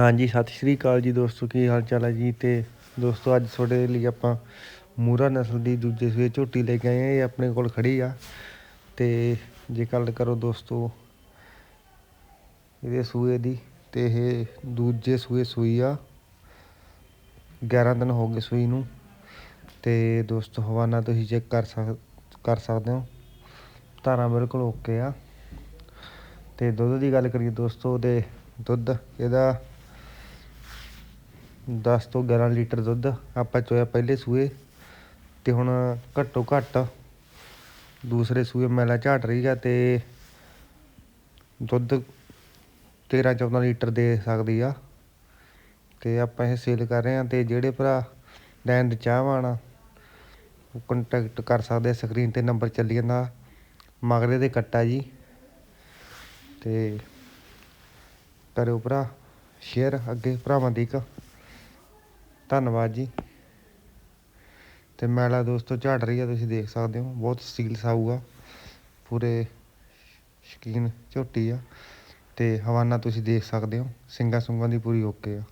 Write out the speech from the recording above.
ਹਾਂਜੀ, ਸਤਿ ਸ਼੍ਰੀ ਅਕਾਲ ਜੀ ਦੋਸਤੋ, ਕੀ ਹਾਲ ਚਾਲ ਹੈ ਜੀ? ਤੇ ਦੋਸਤੋ, ਅੱਜ ਤੁਹਾਡੇ ਲਈ ਆਪਾਂ ਮੂਰਾ ਨਸਲ ਦੀ ਦੂਜੇ ਸੂਏ ਝੋਟੀ ਲੈ ਕੇ ਆਏ ਆ ਇਹ ਆਪਣੇ ਕੋਲ ਖੜੀ ਆ। ਤੇ ਜੇ ਗੱਲ ਕਰੋ ਦੋਸਤੋ, ਇਹਦੇ ਸੂਏ ਦੀ, ਤੇ ਇਹ ਦੂਜੇ ਸੂਏ ਸੂਈ ਆ। 11 ਦਿਨ ਹੋ ਗਏ ਸੂਈ ਨੂੰ। ਤੇ ਦੋਸਤੋ, ਹਵਾਨਾ ਤੁਸੀਂ ਚੈੱਕ ਕਰ ਸਕ, ਕਰ ਸਕਦੇ ਹੋ। ਧਾਰਾਂ ਬਿਲਕੁਲ ਓਕੇ ਆ। ਤੇ ਦੁੱਧ ਦੀ ਗੱਲ ਕਰੀਏ ਦੋਸਤੋ ਤੇ ਦੁੱਧ, ਇਹਦਾ 10 ਤੋਂ 11 ਲੀਟਰ ਦੁੱਧ ਆਪਾਂ ਚੋਇਆ ਪਹਿਲੇ ਸੂਏ ਤੇ ਹੁਣ ਘੱਟੋ ਘੱਟ ਦੂਸਰੇ ਸੂਏ ਮੈਲਾ ਝਾਟ ਰਹੀ ਆ ਤੇ ਦੁੱਧ 13 14 ਲੀਟਰ ਦੇ ਸਕਦੀ ਆ। ਤੇ ਆਪਾਂ ਇਹ ਸੇਲ ਕਰ ਰਹੇ ਆ ਤੇ ਜਿਹੜੇ ਭਰਾ ਲੈਣ ਦੇ ਚਾਹਵਾਨ ਕੰਟੈਕਟ ਕਰ ਸਕਦੇ ਸਕਰੀਨ ਤੇ ਨੰਬਰ ਚੱਲੀ ਜਾਂਦਾ ਮਗਰੇ ਦੇ ਕੱਟਾ ਜੀ। ਤੇ ਕਰਿਓ ਭਰਾ ਸ਼ੇਅਰ ਅੱਗੇ ਭਰਾਵਾਂ ਦੀ ਇੱਕ ਧੰਨਵਾਦ ਜੀ। ਤੇ ਮੈਲਾ ਦੋਸਤੋ, ਝਾੜ ਰਹੀ ਆ, ਤੁਸੀਂ ਦੇਖ ਸਕਦੇ ਹੋ। ਬਹੁਤ ਸੀਲ ਸਾਊ ਆ ਪੂਰੇ ਸ਼ਕੀਨ ਝੋਟੀ ਆ। ਤੇ ਹਵਾਨਾ ਤੁਸੀਂ ਦੇਖ ਸਕਦੇ ਹੋ। ਸਿੰਗਾ ਸੁੰਗਾਂ ਦੀ ਪੂਰੀ ਓਕੇ ਆ।